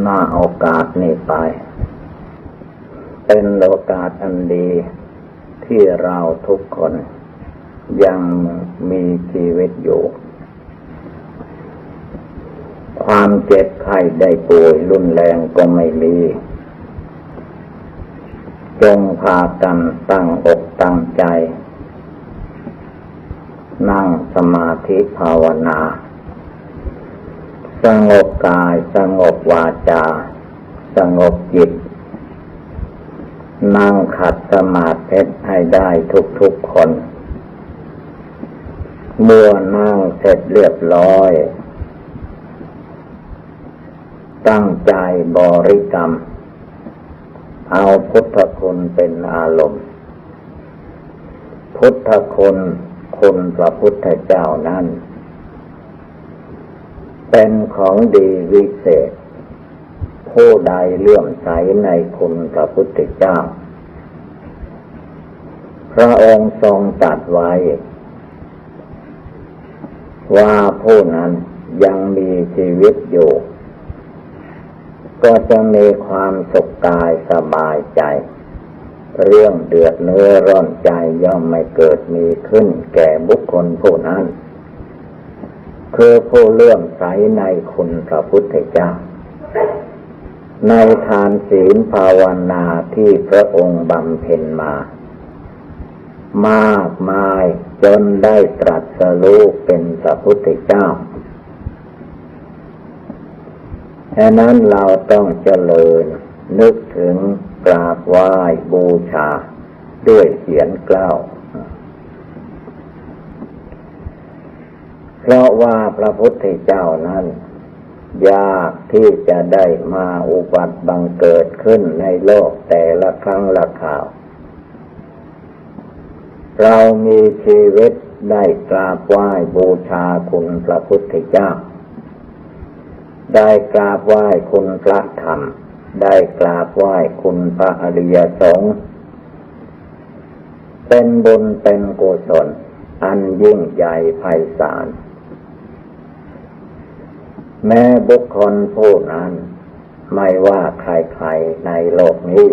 หน้าโอกาสนี้ไป เป็นโอกาสอันดีที่เราทุกคนยังมีชีวิตอยู่ ความเจ็บไข้ได้ป่วยรุนแรงก็ไม่มี จงพากันตั้งอกตั้งใจ นั่งสมาธิภาวนา สงบกายสงบ วาจา สงบจิต นั่งขัดสมาธิให้ได้ทุกๆคน เมื่อนั่งเสร็จเรียบร้อย ตั้งใจบริกรรม เอาพุทธคุณเป็นอารมณ์ พุทธคุณคุณพระพุทธเจ้านั้นเป็นของดีวิเศษ ผู้ใดเลื่อมใสในคุณพระพุทธเจ้า พระองค์ทรงตรัสไว้ ว่าผู้นั้นยังมีชีวิตอยู่ ก็จะมีความสุขกายสบายใจ เรื่องเดือดเนื้อร้อนใจย่อมไม่เกิดมีขึ้นแก่บุคคลผู้นั้น คือผู้เลื่อมใสในคุณพระพุทธเจ้า ในทานศีลภาวนาที่พระองค์บำเพ็ญมา มากมายจนได้ตรัสรู้เป็นพระพุทธเจ้าดังนั้นเราต้องเจริญ นึกถึงกราบไหว้บูชา ด้วยเสียงกล้าวเพราะว่าพระพุทธเจ้านั้น ยากที่จะได้มาอุบัติบังเกิดขึ้นในโลกแต่ละครั้งละคราว เรามีชีวิตได้กราบไหว้บูชาคุณพระพุทธเจ้า ได้กราบไหว้คุณพระธรรม ได้กราบไหว้คุณพระอริยสงฆ์เป็นบุญเป็นกุศลอันยิ่งใหญ่ไพศาล แม้บุคคลผู้นั้น ไม่ว่าใครๆในโลกนี้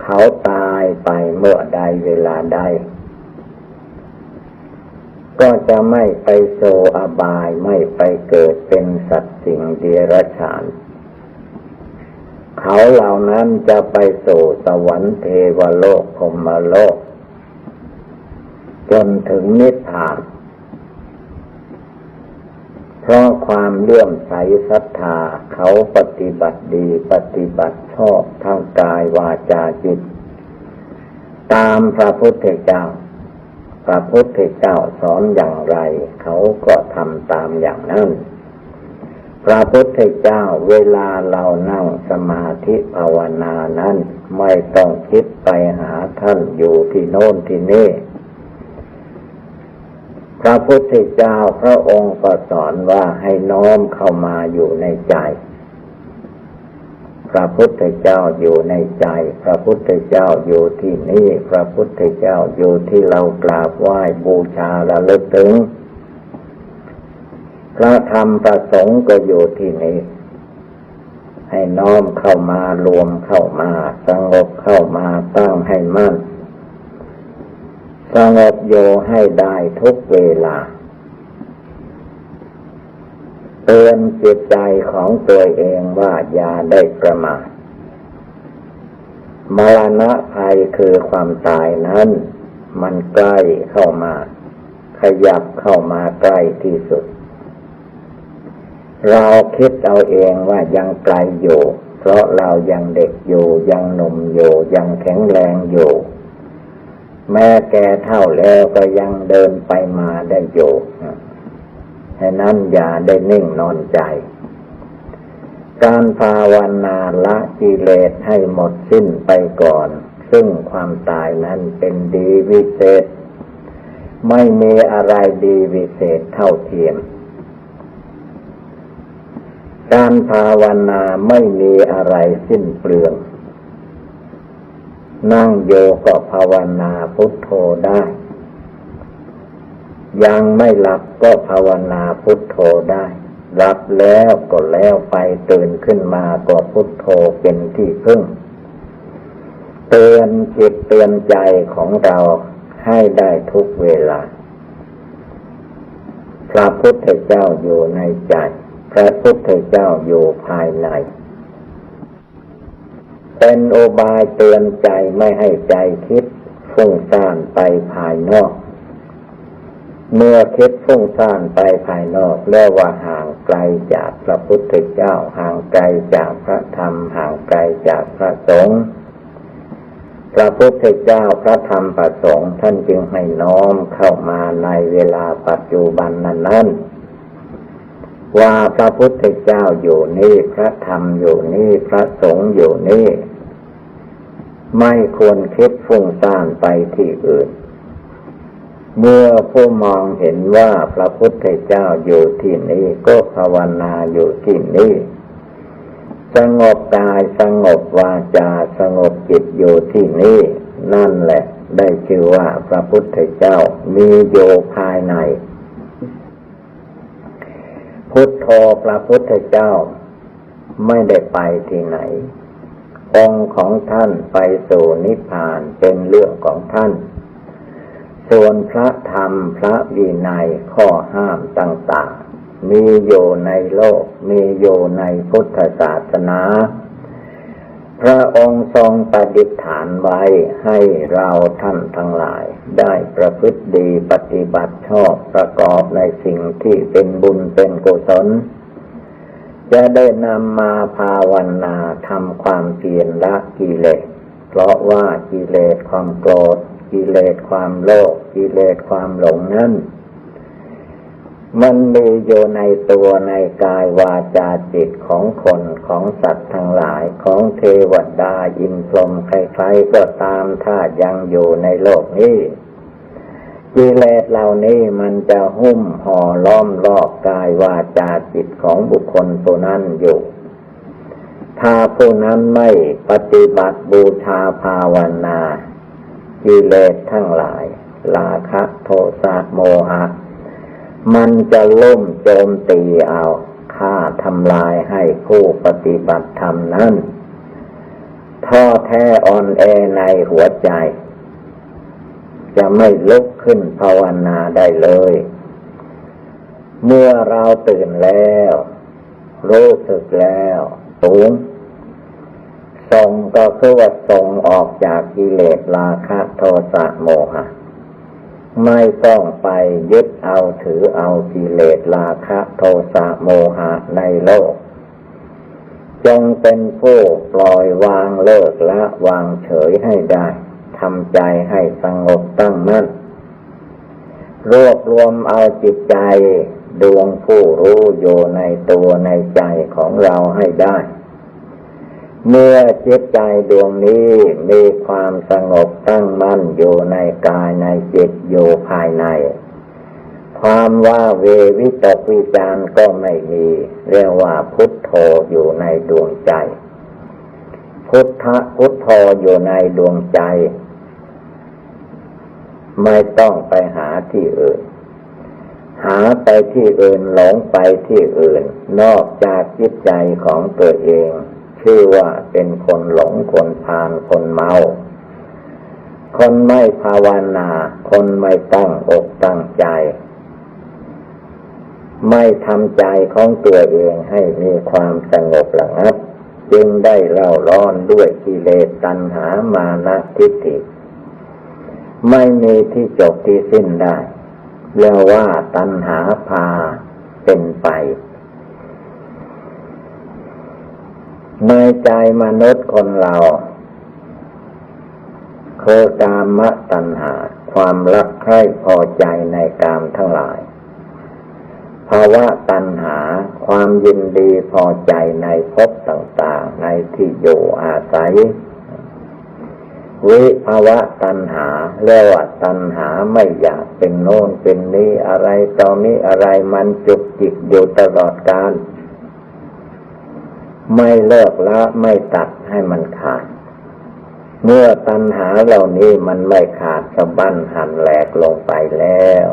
เขาตายไปเมื่อใดเวลาใด ก็จะไม่ไปโซอบายไม่ไปเกิดเป็นสัตว์สิ่งเดรัจฉานเขาเหล่านั้นจะไปสู่สวรรค์เทวโลกพมโลก จนถึงนิพพาน เพราะ ความเลื่อมใสศรัทธาเขาปฏิบัติดีปฏิบัติชอบทางกายวาจาจิต ตามพระพุทธเจ้า พระพุทธเจ้าสอนอย่างไร เขาก็ทำตามอย่างนั้นพระพุทธเจ้าเวลาเรานั่งสมาธิภาวนานั้น ไม่ต้องคิดไปหาท่านอยู่ที่โน่นที่นี่ พระพุทธเจ้าพระองค์ก็สอนว่าให้น้อมเข้ามาอยู่ในใจ พระพุทธเจ้าอยู่ในใจ พระพุทธเจ้าอยู่ที่นี่ พระพุทธเจ้าอยู่ที่เรากราบไหว้บูชาและลึกถึง พระธรรมประสงค์ก็อยู่ที่นี้ให้น้อมเข้ามารวมเข้ามา สงบเข้ามาตั้งให้มั่น สงบโยให้ได้ทุกเวลา เตือนจิตใจของตัวเองว่าอย่าได้ประมาทมรณะภัยคือความตายนั้น มันใกล้เข้ามา ขยับเข้ามาใกล้ที่สุด เราคิดเอาเองว่ายังไกลอยู่ เพราะเรายังเด็กอยู่ยังหนุ่มอยู่ยังแข็งแรงอยู่ แม้แก่เท่าแล้วก็ยังเดินไปมาได้อยู่ฉะนั้นอย่าได้นิ่งนอนใจ การภาวนาละกิเลสให้หมดสิ้นไปก่อน ซึ่งความตายนั้นเป็นดีวิเศษ ไม่มีอะไรดีวิเศษเท่าเทียม การภาวนาไม่มีอะไรสิ้นเปลือง นั่งโยก็ภาวนาพุทโธได้ ยังไม่หลับก็ภาวนาพุทโธได้รับแล้วก็แล้วไปตื่นขึ้นมาก็พุทโธเป็นที่พึ่ง เตือนจิตเตือนใจของเราให้ได้ทุกเวลา พระพุทธเจ้าอยู่ในใจ พระพุทธเจ้าอยู่ภายใน เป็นโอบายเตือนใจไม่ให้ใจคิดฟุ้งซ่านไปภายนอก เมื่อคิดฟุ้งซ่านไปภายนอกเรียกว่าห่างไกลจากพระพุทธเจ้า ห่างไกลจากพระธรรม ห่างไกลจากพระสงฆ์พระพุทธเจ้าพระธรรมประสงค์ท่านจึงให้น้อมเข้ามาในเวลาปัจจุบันนั้นนั้น ว่าพระพุทธเจ้าอยู่นี่พระธรรมอยู่นี่พระสงฆ์อยู่นี่ ไม่ควรคิดฟุ้งซ่านไปที่อื่น เมื่อผู้มองเห็นว่าพระพุทธเจ้าอยู่ที่นี่ก็ภาวนาอยู่ที่นี่สงบกายสงบวาจาสงบจิตอยู่ที่นี่นั่นแหละได้ชื่อว่าพระพุทธเจ้ามีโยภายใน พุทโธพระพุทธเจ้า ไม่ได้ไปที่ไหน องค์ของท่านไปสู่นิพพานเป็นเรื่องของท่าน ส่วนพระธรรมพระวินัยข้อห้ามต่าง ๆ มีอยู่ในโลก มีอยู่ในพุทธศาสนา พระองค์ทรงปฏิฐานไว้ให้เราท่านทั้งหลาย ได้ประพฤติดีปฏิบัติชอบประกอบในสิ่งที่เป็นบุญเป็นกุศล จะได้นำมาภาวนาทำความเพียรละกิเลส เพราะว่ากิเลสความโกรธกิเลสความโลภกิเลสความหลงนั้น มันมีอยู่ในตัวในกายวาจาจิตของคนของสัตว์ทั้งหลายของเทวดาอินทรมใครๆก็ตามถ้ายังอยู่ในโลกนี้กิเลสเหล่านี้มันจะหุ้มห่อล้อมรอบกายวาจาจิตของบุคคลผู้นั้นอยู่ ถ้าผู้นั้นไม่ปฏิบัติบูชาภาวนากิเลสทั้งหลายลาคะโทสะโมหะ มันจะล่มโจมตีเอาฆ่าทำลายให้ผู้ปฏิบัติธรรมนั้นท้อแท้อ่อนแอในหัวใจ จะไม่ลุกขึ้นภาวนาได้เลย เมื่อเราตื่นแล้ว รู้สึกแล้วสูงส่งก็คือว่าส่งออกจากกิเลสราคะโทสะโมหะ ไม่ต้องไปยึดเอาถือเอากิเลสราคะโทสะโมหะในโลก จงเป็นผู้ปล่อยวางเลิกละวางเฉยให้ได้ทำใจให้สงบตั้งมั่น รวบรวมเอาจิตใจดวงผู้รู้อยู่ในตัวในใจของเราให้ได้ เมื่อจิตใจดวงนี้มีความสงบตั้งมั่นอยู่ในกายในจิตอยู่ภายใน ความว่าเววิตกวิจารก็ไม่มี เรียกว่าพุทโธอยู่ในดวงใจ พุทธพุทโธอยู่ในดวงใจ ไม่ต้องไปหาที่อื่นหาไปที่อื่นหลงไปที่อื่น นอกจากจิตใจของตัวเอง ชื่อว่าเป็นคนหลงคนพานคนเมา คนไม่ภาวนา คนไม่ตั้งอกตั้งใจ ไม่ทำใจของตัวเองให้มีความสงบระงับ จึงได้เล่าร้อนด้วยกิเลสตัณหามานะทิฏฐิ ไม่มีที่จบที่สิ้นได้เรียกว่าตัณหาพาเป็นไป ในใจมนุษย์คนเรา คือกามตัณหา ความรักใคร่พอใจในกามทั้งหลายภาวะตัณหาความยินดีพอใจในภพต่างๆ ในที่อยู่อาศัย วิภาวะตัณหาเรียกว่าตัณหาไม่อยากเป็นโน่นเป็นนี้อะไรตอนนี้อะไรมันจุกจิกอยู่ตลอดกาล ไม่เลิกละไม่ตัดให้มันขาด เมื่อตัณหาเหล่านี้มันไม่ขาดสะบั้นหันแหลกลงไปแล้ว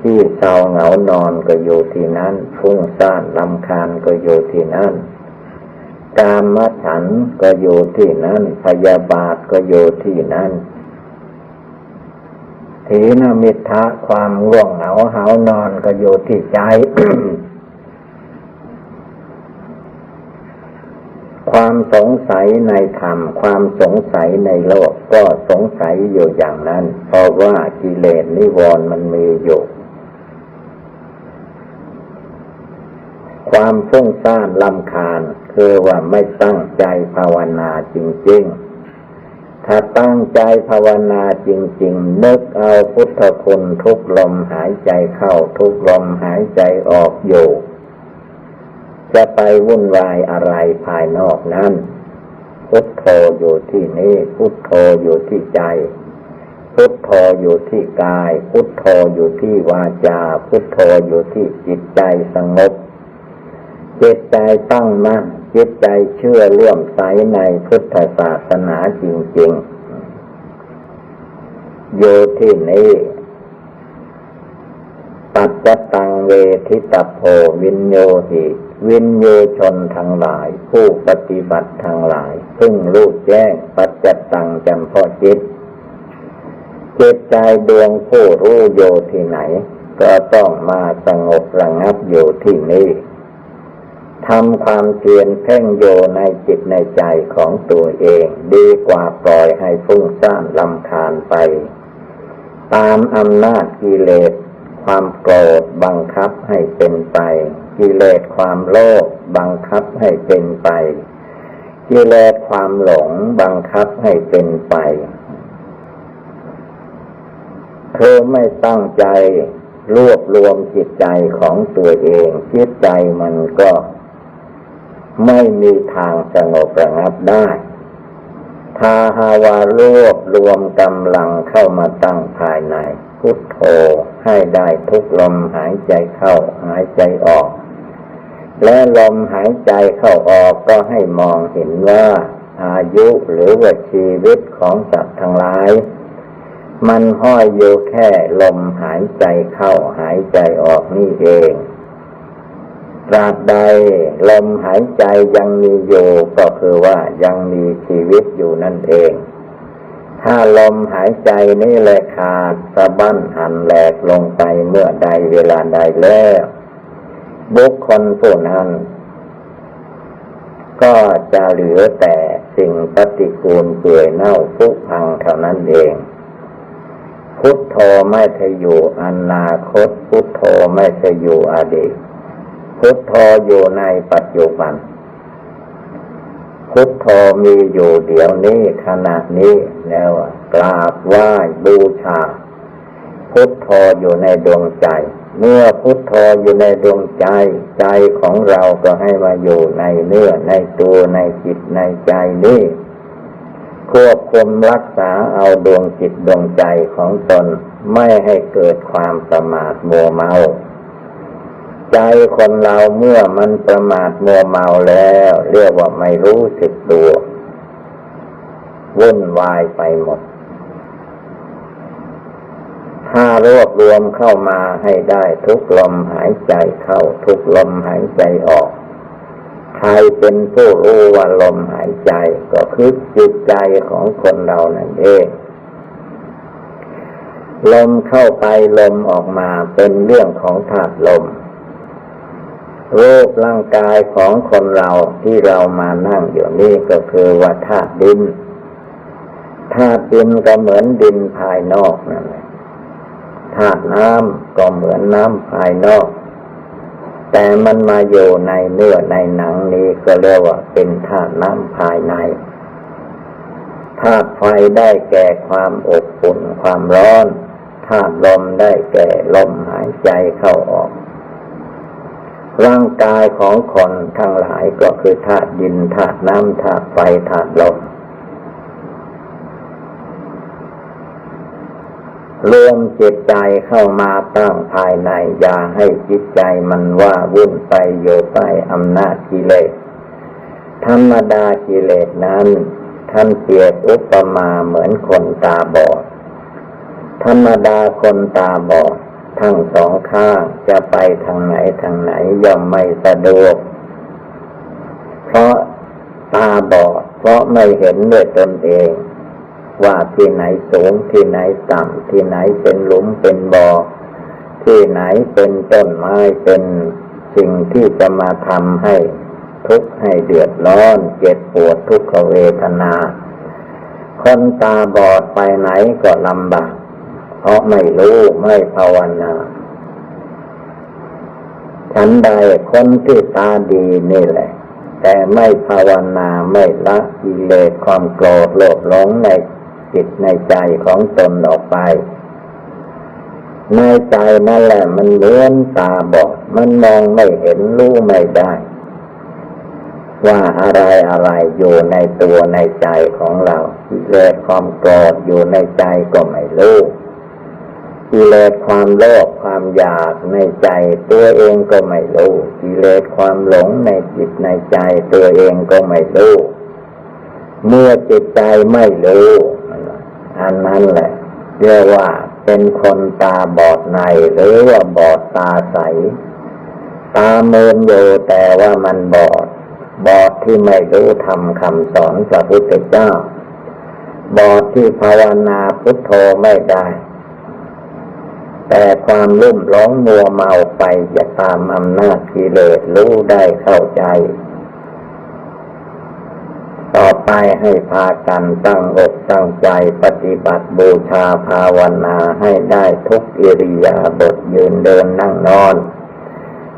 ที่เศร้าเหงานอนก็อยู่ที่นั่นฟุ้งซ่านลำคาญก็อยู่ที่นั่นกามฉันก็อยู่ที่นั่น พยาบาทก็อยู่ที่นั่นถีนมิทะความง่วงเหงาหานอนก็อยู่ที่ใจ ความสงสัยในธรรม ความสงสัยในโลกก็สงสัยอยู่อย่างนั้น เพราะว่ากิเลสนิวรณ์มันมีอยู่ ความฟุ้งซ่านลำคาญคือว่าไม่ตั้งใจภาวนาจริง ๆถ้าตั้งใจภาวนาจริง ๆ นึกเอาพุทธคุณทุกลมหายใจเข้าทุกลมหายใจออกอยู่ จะไปวุ่นวายอะไรภายนอกนั้น พุทโธอยู่ที่นี่พุทโธอยู่ที่ใจ พุทโธอยู่ที่กาย พุทโธอยู่ที่วาจา พุทโธอยู่ที่จิตใจสงบจิตใจตั้งมั่นจิตใจเชื่อเลื่อมใสในพุทธศาสนาจริงๆ อยู่ที่นี่ปัจจตังเวทิตโพวินโยหิ วินโยชนทั้งหลาย ผู้ปฏิบัติทั้งหลาย ซึ่งรู้แจ้งปัจจตังจำพาะจิตจิตใจดวงผู้รู้โยที่ไหน ก็ต้องมาสงบระงับอยู่ที่นี่ทำความเพียรเพ่งโยในจิตในใจของตัวเอง ดีกว่าปล่อยให้ฟุ้งซ่านลำคาญไป ตามอำนาจกิเลส ความโกรธบังคับให้เป็นไป กิเลสความโลภบังคับให้เป็นไป กิเลสความหลงบังคับให้เป็นไปเธอไม่ตั้งใจรวบรวมจิตใจของตัวเอง จิตใจมันก็ไม่มีทางสงบระงับได้ถ้าหาวารวบรวมกำลังเข้ามาตั้งภายใน พุทโธให้ได้ทุกลมหายใจเข้าหายใจออก และลมหายใจเข้าออกก็ให้มองเห็นว่าอายุหรือว่าชีวิตของสัตว์ทั้งหลาย มันห้อยอยู่แค่ลมหายใจเข้าหายใจออกนี่เองตราบใดลมหายใจยังมีอยู่ก็คือว่ายังมีชีวิตอยู่นั่นเอง ถ้าลมหายใจนี่แหละขาดสะบั้นหันแหลกลงไปเมื่อใดเวลาใดแล้ว บุคคลผู้นั้น ก็จะเหลือแต่สิ่งปฏิกูลเปื่อยเน่าพุพังเท่านั้นเอง พุทโธไม่ใช่อยู่อนาคต พุทโธไม่ใช่อยู่อดีต พุทโธอยู่ในปัจจุบัน พุทโธมีอยู่เดี๋ยวนี้ขณะนี้แล้วกราบไหว้บูชา พุทโธอยู่ในดวงใจ เมื่อพุทโธอยู่ในดวงใจใจของเราก็ให้มาอยู่ในเนื้อในตัวในจิตในใจนี้ควบคุมรักษาเอาดวงจิตดวงใจของตนไม่ให้เกิดความประมาทมัวเมา ใจคนเราเมื่อมันประมาทมัวเมาแล้ว เรียกว่าไม่รู้สึกตัววุ่นวายไปหมด ถ้ารวบรวมเข้ามาให้ได้ทุกลมหายใจเข้า ทุกลมหายใจออก ใครเป็นผู้รู้ว่าลมหายใจก็คือจิตใจของคนเรานั่นเองลมเข้าไปลมออกมาเป็นเรื่องของธาตุลมรูปร่างกายของคนเราที่เรามานั่งอยู่นี่ก็คือว่าธาตุดินธาตุดินก็เหมือนดินภายนอกนั่นแหละ ธาตุน้ำก็เหมือนน้ำภายนอก แต่มันมาอยู่ในเนื้อในหนังนี้ก็เรียกว่าเป็นธาตุน้ำภายในธาตุไฟได้แก่ความอบอุ่นความร้อนธาตุลมได้แก่ลมหายใจเข้าออก ร่างกายของคนทั้งหลายก็คือธาตุดินธาตุน้ำธาตุไฟธาตุลม รวมจิตใจเข้ามาตั้งภายใน อย่าให้จิตใจมันว่าวุ่นไปโยไปอำนาจกิเลส ธรรมดากิเลสนั้น ท่านเปรียบอุปมาเหมือนคนตาบอด ธรรมดาคนตาบอด ทั้งสองข้างจะไปทางไหนทางไหนย่อมไม่สะดวก เพราะตาบอด เพราะไม่เห็นด้วยตนเอง ว่าที่ไหนสูงที่ไหนต่ำที่ไหนเป็นหลุมเป็นบ่อที่ไหนเป็นต้นไม้เป็นสิ่งที่จะมาทำให้ทุกข์ให้เดือดร้อนเจ็บปวดทุกขเวทนา คนตาบอดไปไหนก็ลำบากเพราะไม่รู้ไม่ภาวนาฉันใดคนที่ตาดีนี่แหละ แต่ไม่ภาวนาไม่ละกิเลสความโกรธโลภหลงใน จิตในใจของตนออกไป ในใจนั่นแหละมันเลื่อนตาบอดมันมองไม่เห็นรู้ไม่ได้ ว่าอะไรอะไรอยู่ในตัวในใจของเรากิเลสความโกรธอยู่ในใจก็ไม่รู้กิเลสความโลภความอยากในใจ ตัวเองก็ไม่รู้กิเลสความหลงในจิตในใจ ตัวเองก็ไม่รู้เมื่อจิตใจไม่รู้ อันนั้นแหละเรียกว่าเป็นคนตาบอดในหรือว่าบอดตาใส ตาเมินอยู่แต่ว่ามันบอด บอดที่ไม่รู้ทำคำสอนพระพุทธเจ้า บอดที่ภาวนาพุทโธไม่ได้ แต่ความรุ่มร้องมัวเมาไปจะตามอำนาจกิเลสรู้ได้เข้าใจ ไปให้พากันตั้งอกตั้งใจปฏิบัติบูชาภาวนาให้ได้ทุกอิริยาบถยืนเดินนั่งนอน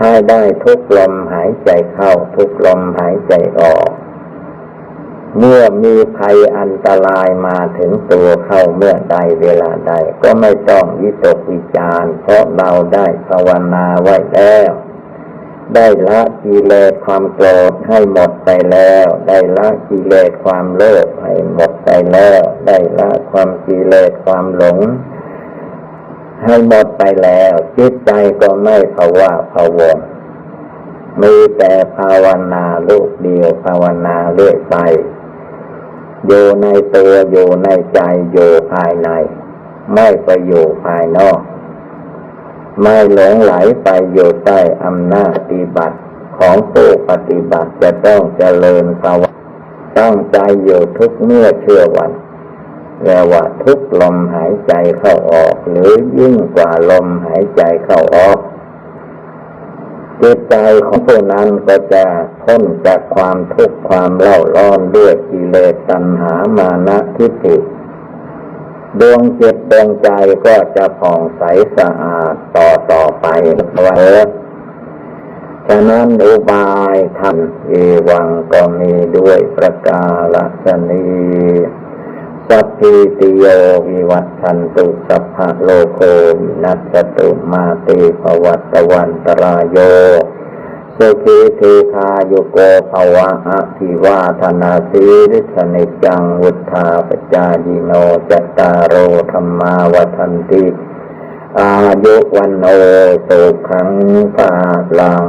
ให้ได้ทุกลมหายใจเข้าทุกลมหายใจออก เมื่อมีภัยอันตรายมาถึงตัวเข้าเมื่อใดเวลาใด ก็ไม่ต้องวิตกวิจารเพราะเราได้ภาวนาไว้แล้ว ได้ละกิเลสความโกรธให้หมดไปแล้ว ได้ละกิเลสความโลภให้หมดไปแล้ว ได้ละความกิเลสความหลง ให้หมดไปแล้ว จิตใจก็ไม่ภาวะภาวงมีแต่ภาวนาลูกเดียวภาวนาเรื่อยไปอยู่ในตัวอยู่ในใจอยู่ภายใน ไม่ไปอยู่ภายนอก ไม่หลงไหลไปอยู่ใต้อำนาจปฏิบัติของผู้ปฏิบัติจะต้องเจริญภาวะตั้งใจอยู่ทุกเมื่อเชื่อวันเรียกว่าทุกลมหายใจเข้าออก หรือยิ่งกว่าลมหายใจเข้าออกจิตใจของผู้นั้นก็จะพ้นจากความทุกข์ความเล่าร้อนด้วยกิเลสตัณหามานะทิฏฐิ ดวงจิตดวงใจก็จะผ่องใสสะอาดต่อต่อไปว่าเออฉะนั้นอุบายธรรมเอวังก็มีด้วยประกาศนีสัพพิติโยวิวัตชันตุสัพพะโลโควินัสตุมาเตภวัตวันตรายโย สุขีเทคาโยโกภวะอะทิวาธนาสีริสนิจังวุธาปจายิโนจตตารโอธรรมาวันติ อายุวันโอสุขังภาลัง